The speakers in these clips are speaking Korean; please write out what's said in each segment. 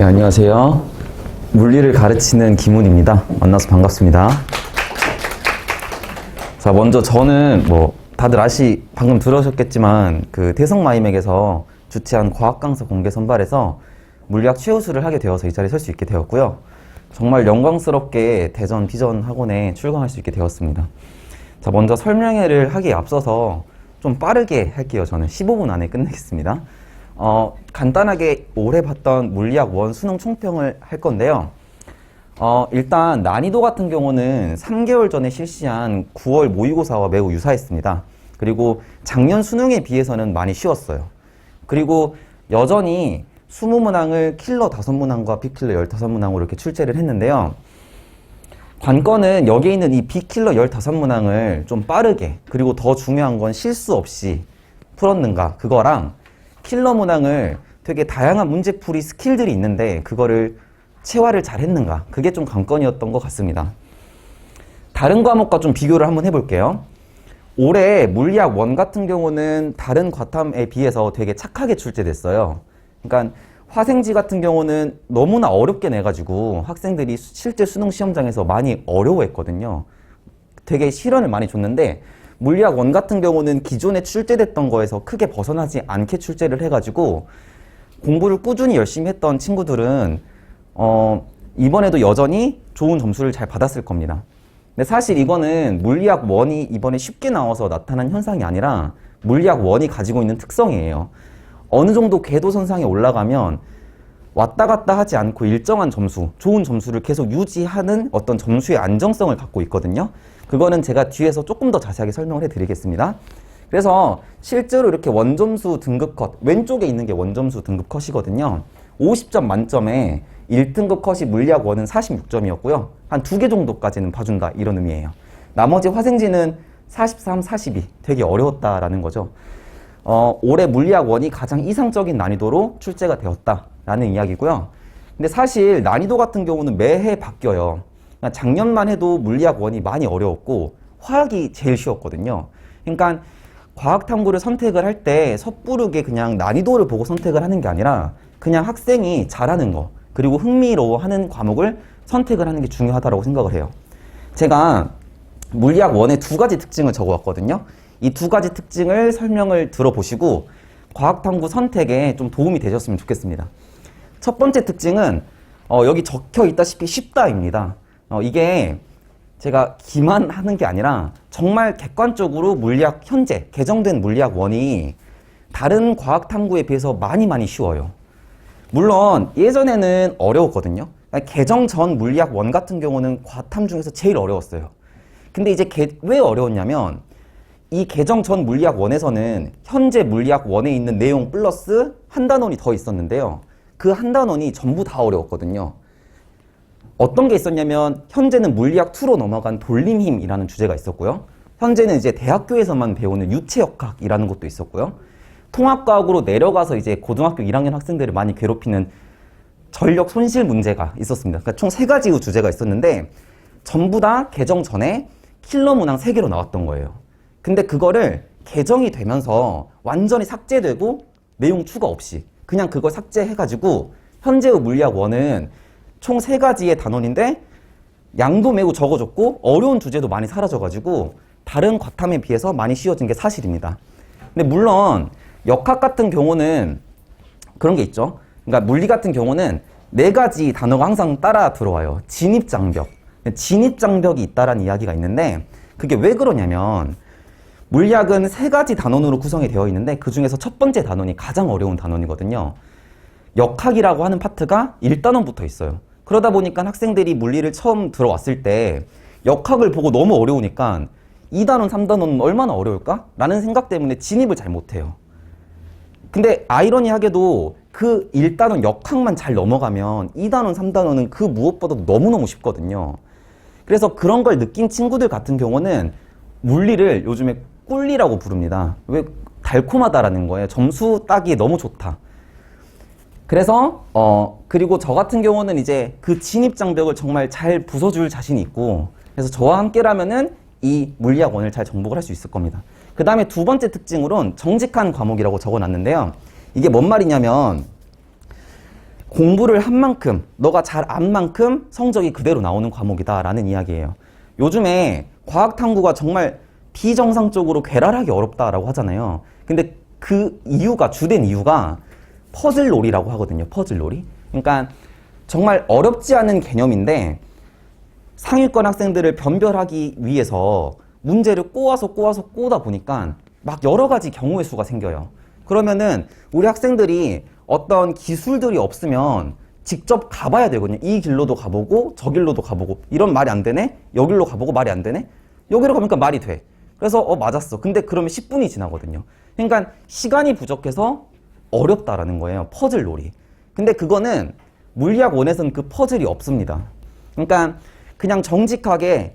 네, 안녕하세요. 물리를 가르치는 김훈입니다. 만나서 반갑습니다. 자, 먼저 저는 뭐 다들 아시 방금 들으셨겠지만 그 대성마이맥에서 주최한 과학 강사 공개 선발에서 물리학 최우수를 하게 되어서 이 자리에 설 수 있게 되었고요. 정말 영광스럽게 대전 비전 학원에 출강할 수 있게 되었습니다. 자, 먼저 설명회를 하기에 앞서서 좀 빠르게 할게요. 저는 15분 안에 끝내겠습니다. 어, 간단하게 올해 봤던 물리학 원 수능 총평을 할 건데요. 어, 일단 난이도 같은 경우는 3개월 전에 실시한 9월 모의고사와 매우 유사했습니다. 그리고 작년 수능에 비해서는 많이 쉬웠어요. 그리고 여전히 20문항을 킬러 5문항과 비킬러 15문항으로 이렇게 출제를 했는데요. 관건은 여기에 있는 이 비킬러 15문항을 좀 빠르게 그리고 더 중요한 건 실수 없이 풀었는가 그거랑 킬러 문항을 되게 다양한 문제풀이 스킬들이 있는데 그거를 체화를 잘 했는가 그게 좀 관건이었던 것 같습니다. 다른 과목과 좀 비교를 한번 해볼게요. 올해 물리학 원 같은 경우는 다른 과탐에 비해서 되게 착하게 출제됐어요. 그러니까 화생지 같은 경우는 너무나 어렵게 내가지고 학생들이 수- 실제 수능 시험장에서 많이 어려워했거든요. 되게 실현을 많이 줬는데 물리학 원 같은 경우는 기존에 출제됐던 거에서 크게 벗어나지 않게 출제를 해가지고 공부를 꾸준히 열심히 했던 친구들은 어, 이번에도 여전히 좋은 점수를 잘 받았을 겁니다. 근데 사실 이거는 물리학 원이 이번에 쉽게 나와서 나타난 현상이 아니라 물리학 원이 가지고 있는 특성이에요. 어느 정도 궤도 선상에 올라가면 왔다 갔다 하지 않고 일정한 점수, 좋은 점수를 계속 유지하는 어떤 점수의 안정성을 갖고 있거든요. 그거는 제가 뒤에서 조금 더 자세하게 설명을 해드리겠습니다. 그래서 실제로 이렇게 원점수 등급 컷, 왼쪽에 있는 게 원점수 등급 컷이거든요. 50점 만점에 1등급 컷이 물리학 원은 46점이었고요. 한 두 개 정도까지는 봐준다 이런 의미예요. 나머지 화생지는 43, 42 되게 어려웠다라는 거죠. 어, 올해 물리학 원이 가장 이상적인 난이도로 출제가 되었다라는 이야기고요. 근데 사실 난이도 같은 경우는 매해 바뀌어요. 그러니까 작년만 해도 물리학 원이 많이 어려웠고 화학이 제일 쉬웠거든요. 그러니까 과학 탐구를 선택을 할 때 섣부르게 그냥 난이도를 보고 선택을 하는 게 아니라 그냥 학생이 잘하는 거 그리고 흥미로워하는 과목을 선택을 하는 게 중요하다고 생각을 해요. 제가 물리학 원의 두 가지 특징을 적어왔거든요. 이 두 가지 특징을 설명을 들어보시고 과학탐구 선택에 좀 도움이 되셨으면 좋겠습니다. 첫 번째 특징은 어, 여기 적혀 있다시피 쉽다입니다. 어, 이게 제가 기만하는 게 아니라 정말 객관적으로 물리학 현재 개정된 물리학 원이 다른 과학 탐구에 비해서 많이 많이 쉬워요. 물론 예전에는 어려웠거든요. 개정 전 물리학 원 같은 경우는 과탐 중에서 제일 어려웠어요. 근데 이제 개- 왜 어려웠냐면 이 개정 전 물리학 원에서는 현재 물리학 원에 있는 내용 플러스 한 단원이 더 있었는데요. 그 한 단원이 전부 다 어려웠거든요. 어떤 게 있었냐면 현재는 물리학 2로 넘어간 돌림 힘이라는 주제가 있었고요. 현재는 이제 대학교에서만 배우는 유체역학이라는 것도 있었고요. 통합과학으로 내려가서 이제 고등학교 1학년 학생들을 많이 괴롭히는 전력 손실 문제가 있었습니다. 그러니까 총 세 가지의 주제가 있었는데 전부 다 개정 전에 킬러 문항 세 개로 나왔던 거예요. 근데 그거를 개정이 되면서 완전히 삭제되고 내용 추가 없이 그냥 그걸 삭제해가지고 현재의 물리학 원은 총 세 가지의 단원인데 양도 매우 적어졌고 어려운 주제도 많이 사라져가지고 다른 과탐에 비해서 많이 쉬워진 게 사실입니다. 근데 물론 역학 같은 경우는 그런 게 있죠. 그러니까 물리 같은 경우는 네 가지 단어가 항상 따라 들어와요. 진입장벽. 진입장벽이 있다라는 이야기가 있는데 그게 왜 그러냐면 물리학은 세 가지 단원으로 구성이 되어 있는데 그 중에서 첫 번째 단원이 가장 어려운 단원이거든요. 역학이라고 하는 파트가 1단원부터 있어요. 그러다 보니까 학생들이 물리를 처음 들어왔을 때 역학을 보고 너무 어려우니까 2단원, 3단원은 얼마나 어려울까? 라는 생각 때문에 진입을 잘 못해요. 근데 아이러니하게도 그 1단원 역학만 잘 넘어가면 2단원, 3단원은 그 무엇보다도 너무너무 쉽거든요. 그래서 그런 걸 느낀 친구들 같은 경우는 물리를 요즘에 꿀리라고 부릅니다. 왜 달콤하다라는 거예요. 점수 따기에 너무 좋다. 그래서 어 그리고 저 같은 경우는 이제 그 진입 장벽을 정말 잘 부숴줄 자신이 있고 그래서 저와 함께라면은 이 물리학 원을 잘 정복을 할 수 있을 겁니다. 그 다음에 두 번째 특징으로는 정직한 과목이라고 적어놨는데요. 이게 뭔 말이냐면 공부를 한 만큼, 너가 잘 안 만큼 성적이 그대로 나오는 과목이다라는 이야기예요. 요즘에 과학 탐구가 정말 비정상적으로 괴랄하기 어렵다라고 하잖아요. 근데 그 이유가, 주된 이유가 퍼즐놀이라고 하거든요. 퍼즐놀이. 그러니까 정말 어렵지 않은 개념인데 상위권 학생들을 변별하기 위해서 문제를 꼬아서 꼬아서 꼬다 보니까 막 여러 가지 경우의 수가 생겨요. 그러면은 우리 학생들이 어떤 기술들이 없으면 직접 가봐야 되거든요. 이 길로도 가보고 저 길로도 가보고 이런 말이 안 되네. 여기로 가보고 말이 안 되네. 여기로 가니까 말이 돼. 그래서 어 맞았어. 근데 그러면 10분이 지나거든요. 그러니까 시간이 부족해서 어렵다라는 거예요. 퍼즐 놀이. 근데 그거는 물리학 원에서는 그 퍼즐이 없습니다. 그러니까 그냥 정직하게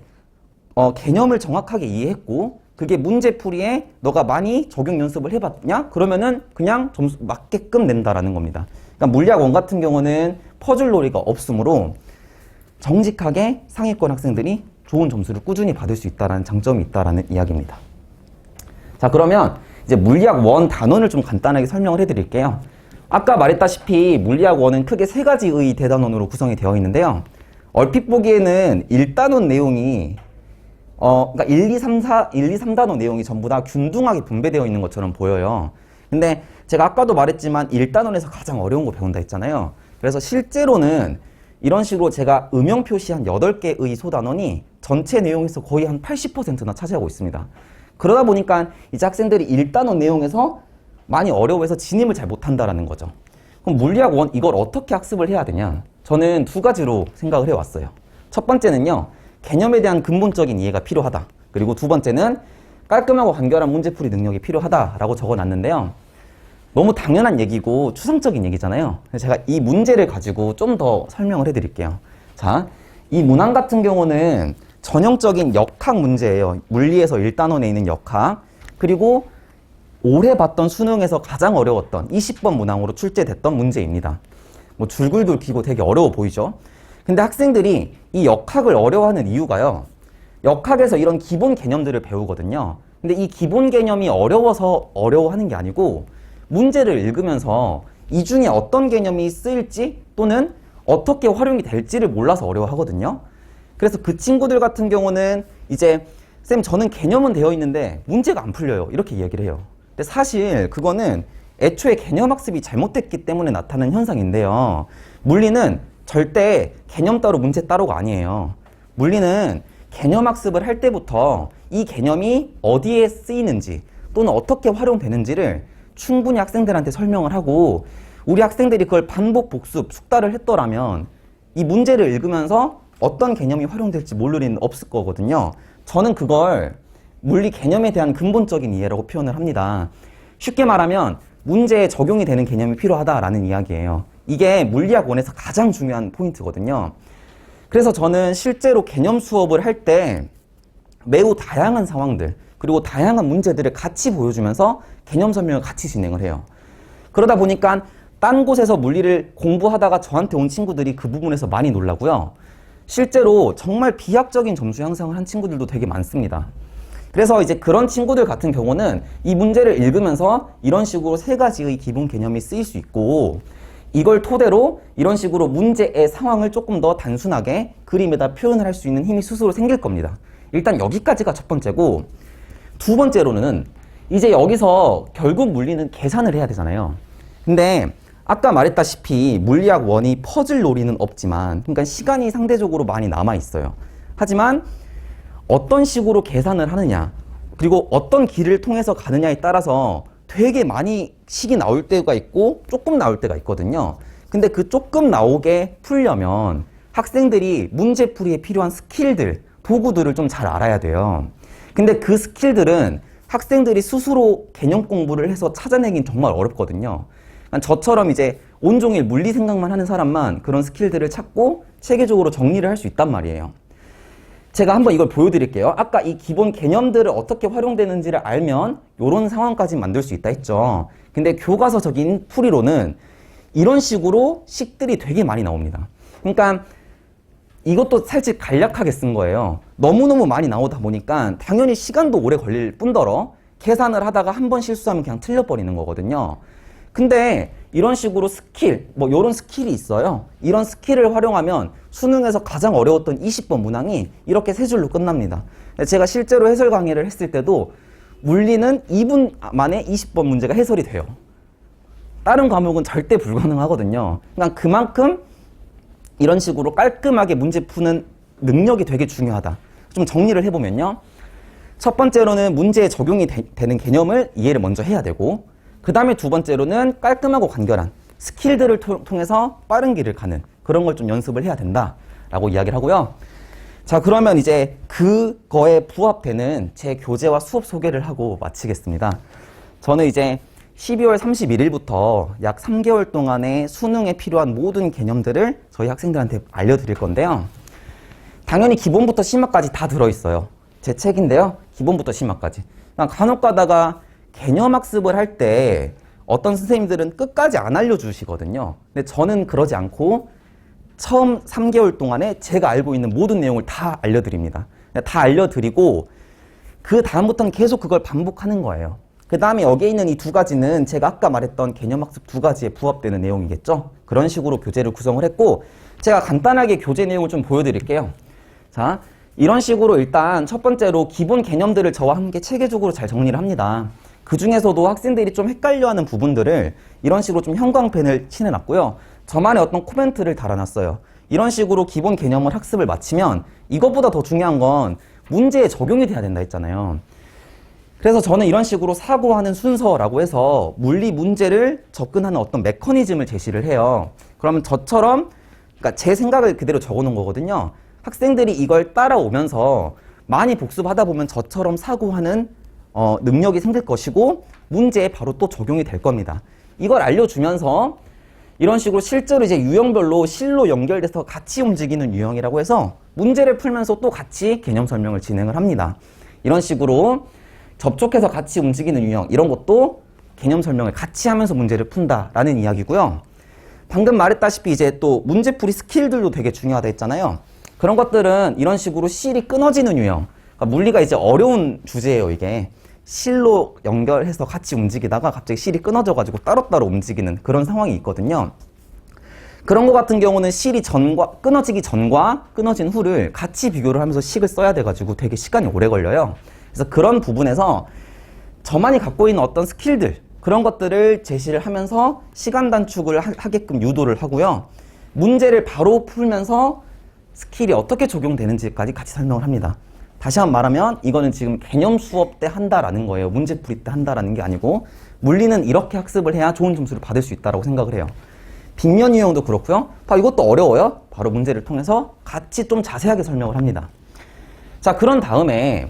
어, 개념을 정확하게 이해했고 그게 문제풀이에 너가 많이 적용 연습을 해봤냐? 그러면은 그냥 점수 맞게끔 낸다라는 겁니다. 그러니까 물리학 원 같은 경우는 퍼즐 놀이가 없으므로 정직하게 상위권 학생들이 좋은 점수를 꾸준히 받을 수 있다라는 장점이 있다라는 이야기입니다. 자, 그러면 이제 물리학 원 단원을 좀 간단하게 설명을 해드릴게요. 아까 말했다시피 물리학 원은 크게 세 가지의 대단원으로 구성이 되어 있는데요. 얼핏 보기에는 1단원 내용이 어, 그러니까 1, 2, 3, 4, 1, 2, 3단원 내용이 전부 다 균등하게 분배되어 있는 것처럼 보여요. 근데 제가 아까도 말했지만 1단원에서 가장 어려운 거 배운다 했잖아요. 그래서 실제로는 이런 식으로 제가 음영 표시 한 8개의 소단원이 전체 내용에서 거의 한 80%나 차지하고 있습니다. 그러다 보니까 이제 학생들이 1단원 내용에서 많이 어려워해서 진입을 잘 못한다라는 거죠. 그럼 물리학 원 이걸 어떻게 학습을 해야 되냐? 저는 두 가지로 생각을 해왔어요. 첫 번째는요, 개념에 대한 근본적인 이해가 필요하다. 그리고 두 번째는 깔끔하고 간결한 문제풀이 능력이 필요하다라고 적어놨는데요. 너무 당연한 얘기고 추상적인 얘기잖아요. 제가 이 문제를 가지고 좀 더 설명을 해드릴게요. 자, 이 문항 같은 경우는 전형적인 역학 문제예요. 물리에서 1단원에 있는 역학. 그리고 올해 봤던 수능에서 가장 어려웠던 20번 문항으로 출제됐던 문제입니다. 뭐 줄글들 기고 되게 어려워 보이죠? 근데 학생들이 이 역학을 어려워하는 이유가요. 역학에서 이런 기본 개념들을 배우거든요. 근데 이 기본 개념이 어려워서 어려워하는 게 아니고 문제를 읽으면서 이 중에 어떤 개념이 쓰일지 또는 어떻게 활용이 될지를 몰라서 어려워하거든요. 그래서 그 친구들 같은 경우는 이제 쌤 저는 개념은 되어 있는데 문제가 안 풀려요. 이렇게 얘기를 해요. 근데 사실 그거는 애초에 개념 학습이 잘못됐기 때문에 나타나는 현상인데요. 물리는 절대 개념 따로 문제 따로가 아니에요. 물리는 개념 학습을 할 때부터 이 개념이 어디에 쓰이는지 또는 어떻게 활용되는지를 충분히 학생들한테 설명을 하고 우리 학생들이 그걸 반복 복습, 숙달을 했더라면 이 문제를 읽으면서 어떤 개념이 활용될지 모를 리는 없을 거거든요. 저는 그걸 물리 개념에 대한 근본적인 이해라고 표현을 합니다. 쉽게 말하면 문제에 적용이 되는 개념이 필요하다라는 이야기예요. 이게 물리학 원에서 가장 중요한 포인트거든요. 그래서 저는 실제로 개념 수업을 할 때 매우 다양한 상황들 그리고 다양한 문제들을 같이 보여주면서 개념 설명을 같이 진행을 해요. 그러다 보니까 딴 곳에서 물리를 공부하다가 저한테 온 친구들이 그 부분에서 많이 놀라고요. 실제로 정말 비약적인 점수 향상을 한 친구들도 되게 많습니다. 그래서 이제 그런 친구들 같은 경우는 이 문제를 읽으면서 이런 식으로 세 가지의 기본 개념이 쓰일 수 있고 이걸 토대로 이런 식으로 문제의 상황을 조금 더 단순하게 그림에다 표현을 할 수 있는 힘이 스스로 생길 겁니다. 일단 여기까지가 첫 번째고 두 번째로는 이제 여기서 결국 물리는 계산을 해야 되잖아요. 근데 아까 말했다시피 물리학 원이 퍼즐 놀이는 없지만 그러니까 시간이 상대적으로 많이 남아 있어요. 하지만 어떤 식으로 계산을 하느냐 그리고 어떤 길을 통해서 가느냐에 따라서 되게 많이 식이 나올 때가 있고 조금 나올 때가 있거든요. 근데 그 조금 나오게 풀려면 학생들이 문제풀이에 필요한 스킬들, 도구들을 좀 잘 알아야 돼요. 근데 그 스킬들은 학생들이 스스로 개념 공부를 해서 찾아내긴 정말 어렵거든요. 저처럼 이제 온종일 물리 생각만 하는 사람만 그런 스킬들을 찾고 체계적으로 정리를 할 수 있단 말이에요. 제가 한번 이걸 보여드릴게요. 아까 이 기본 개념들을 어떻게 활용되는지를 알면 이런 상황까지 만들 수 있다 했죠. 근데 교과서적인 풀이로는 이런 식으로 식들이 되게 많이 나옵니다. 그러니까 이것도 살짝 간략하게 쓴 거예요. 너무너무 많이 나오다 보니까 당연히 시간도 오래 걸릴 뿐더러 계산을 하다가 한 번 실수하면 그냥 틀려버리는 거거든요. 근데 이런 식으로 스킬, 뭐 이런 스킬이 있어요. 이런 스킬을 활용하면 수능에서 가장 어려웠던 20번 문항이 이렇게 세 줄로 끝납니다. 제가 실제로 해설 강의를 했을 때도 물리는 2분 만에 20번 문제가 해설이 돼요. 다른 과목은 절대 불가능하거든요. 그러니까 그만큼 이런 식으로 깔끔하게 문제 푸는 능력이 되게 중요하다. 좀 정리를 해보면요. 첫 번째로는 문제에 적용이 되, 는 개념을 이해를 먼저 해야 되고, 그 다음에 두 번째로는 깔끔하고 간결한 스킬들을 토- 통해서 빠른 길을 가는 그런 걸 좀 연습을 해야 된다라고 이야기를 하고요. 자, 그러면 이제 그거에 부합되는 제 교재와 수업 소개를 하고 마치겠습니다. 저는 이제 12월 31일부터 약 3개월 동안의 수능에 필요한 모든 개념들을 저희 학생들한테 알려드릴 건데요. 당연히 기본부터 심화까지 다 들어있어요. 제 책인데요. 기본부터 심화까지. 간혹 가다가 개념 학습을 할 때 어떤 선생님들은 끝까지 안 알려주시거든요. 근데 저는 그러지 않고 처음 3개월 동안에 제가 알고 있는 모든 내용을 다 알려드립니다. 다 알려드리고 그 다음부터는 계속 그걸 반복하는 거예요. 그 다음에 여기에 있는 이 두 가지는 제가 아까 말했던 개념학습 두 가지에 부합되는 내용이겠죠. 그런 식으로 교재를 구성을 했고 제가 간단하게 교재 내용을 좀 보여드릴게요. 자, 이런 식으로 일단 첫 번째로 기본 개념들을 저와 함께 체계적으로 잘 정리를 합니다. 그 중에서도 학생들이 좀 헷갈려하는 부분들을 이런 식으로 좀 형광펜을 칠해놨고요. 저만의 어떤 코멘트를 달아놨어요. 이런 식으로 기본 개념을 학습을 마치면 이것보다 더 중요한 건 문제에 적용이 돼야 된다 했잖아요. 그래서 저는 이런 식으로 사고하는 순서라고 해서 물리 문제를 접근하는 어떤 메커니즘을 제시를 해요. 그러면 저처럼 그러니까 제 생각을 그대로 적어 놓은 거거든요. 학생들이 이걸 따라오면서 많이 복습하다 보면 저처럼 사고하는 어, 능력이 생길 것이고 문제에 바로 또 적용이 될 겁니다. 이걸 알려주면서 이런 식으로 실제로 이제 유형별로 실로 연결돼서 같이 움직이는 유형이라고 해서 문제를 풀면서 또 같이 개념 설명을 진행을 합니다. 이런 식으로 접촉해서 같이 움직이는 유형 이런 것도 개념 설명을 같이 하면서 문제를 푼다라는 이야기고요. 방금 말했다시피 이제 또 문제풀이 스킬들도 되게 중요하다 했잖아요. 그런 것들은 이런 식으로 실이 끊어지는 유형. 그러니까 물리가 이제 어려운 주제예요, 이게. 실로 연결해서 같이 움직이다가 갑자기 실이 끊어져가지고 따로따로 움직이는 그런 상황이 있거든요. 그런 것 같은 경우는 실이 전과, 끊어지기 전과 끊어진 후를 같이 비교를 하면서 식을 써야 돼가지고 되게 시간이 오래 걸려요. 그래서 그런 부분에서 저만이 갖고 있는 어떤 스킬들, 그런 것들을 제시를 하면서 시간 단축을 하, 하게끔 유도를 하고요. 문제를 바로 풀면서 스킬이 어떻게 적용되는지까지 같이 설명을 합니다. 다시 한 번 말하면 이거는 지금 개념 수업 때 한다라는 거예요. 문제 풀이 때 한다라는 게 아니고 물리는 이렇게 학습을 해야 좋은 점수를 받을 수 있다라고 생각을 해요. 빗면 유형도 그렇고요. 봐 이것도 어려워요. 바로 문제를 통해서 같이 좀 자세하게 설명을 합니다. 자, 그런 다음에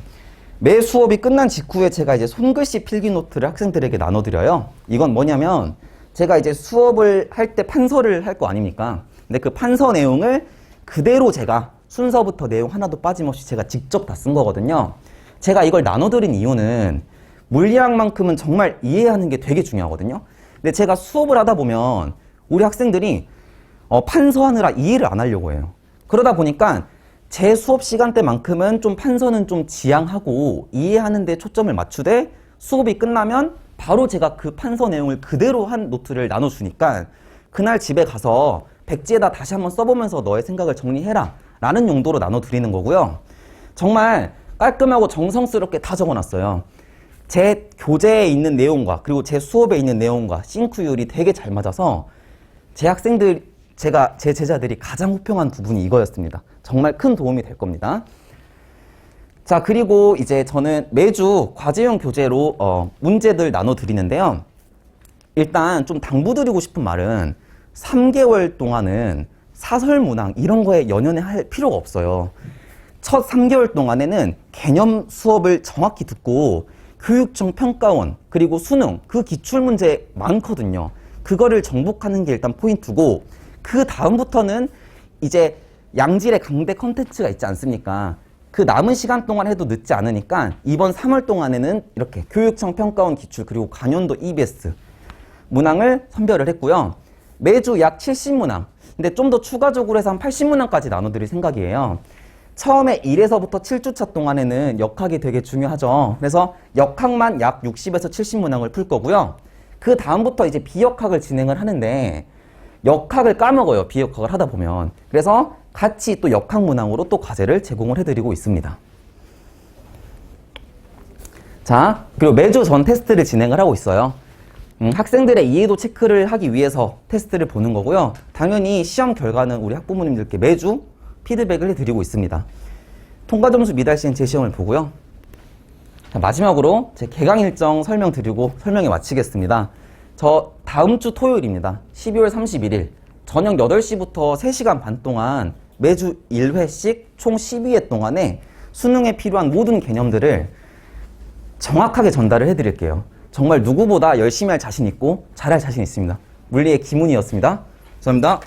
매 수업이 끝난 직후에 제가 이제 손글씨 필기 노트를 학생들에게 나눠드려요. 이건 뭐냐면 제가 이제 수업을 할 때 판서를 할 거 아닙니까? 근데 그 판서 내용을 그대로 제가 순서부터 내용 하나도 빠짐없이 제가 직접 다 쓴 거거든요. 제가 이걸 나눠드린 이유는 물리학만큼은 정말 이해하는 게 되게 중요하거든요. 근데 제가 수업을 하다 보면 우리 학생들이 어, 판서하느라 이해를 안 하려고 해요. 그러다 보니까 제 수업 시간대만큼은 좀 판서는 좀 지양하고 이해하는 데 초점을 맞추되 수업이 끝나면 바로 제가 그 판서 내용을 그대로 한 노트를 나눠주니까 그날 집에 가서 백지에다 다시 한번 써보면서 너의 생각을 정리해라 라는 용도로 나눠드리는 거고요. 정말 깔끔하고 정성스럽게 다 적어놨어요. 제 교재에 있는 내용과 그리고 제 수업에 있는 내용과 싱크율이 되게 잘 맞아서 제 학생들, 제가, 제 제자들이 가장 호평한 부분이 이거였습니다. 정말 큰 도움이 될 겁니다. 자, 그리고 이제 저는 매주 과제형 교재로 어, 문제들 나눠드리는데요. 일단 좀 당부드리고 싶은 말은 3개월 동안은 사설 문항 이런 거에 연연해 할 필요가 없어요. 첫 3개월 동안에는 개념 수업을 정확히 듣고 교육청 평가원 그리고 수능 그 기출 문제 많거든요. 그거를 정복하는 게 일단 포인트고 그 다음부터는 이제 양질의 강대 컨텐츠가 있지 않습니까? 그 남은 시간 동안 해도 늦지 않으니까 이번 3월 동안에는 이렇게 교육청 평가원 기출 그리고 관연도 EBS 문항을 선별을 했고요. 매주 약 70문항. 근데 좀 더 추가적으로 해서 한 80문항까지 나눠드릴 생각이에요. 처음에 1에서부터 7주차 동안에는 역학이 되게 중요하죠. 그래서 역학만 약 60에서 70문항을 풀 거고요. 그 다음부터 이제 비역학을 진행을 하는데 역학을 까먹어요. 비역학을 하다 보면. 그래서 같이 또 역학 문항으로 또 과제를 제공을 해드리고 있습니다. 자, 그리고 매주 전 테스트를 진행을 하고 있어요. 음, 학생들의 이해도 체크를 하기 위해서 테스트를 보는 거고요. 당연히 시험 결과는 우리 학부모님들께 매주 피드백을 해드리고 있습니다. 통과 점수 미달 시행 제시험을 보고요. 자, 마지막으로 제 개강 일정 설명드리고 설명에 마치겠습니다. 저 다음 주 토요일입니다. 12월 31일 저녁 8시부터 3시간 반 동안 매주 1회씩 총 12회 동안에 수능에 필요한 모든 개념들을 정확하게 전달을 해드릴게요. 정말 누구보다 열심히 할 자신 있고 잘할 자신 있습니다. 물리의 김훈이었습니다. 감사합니다.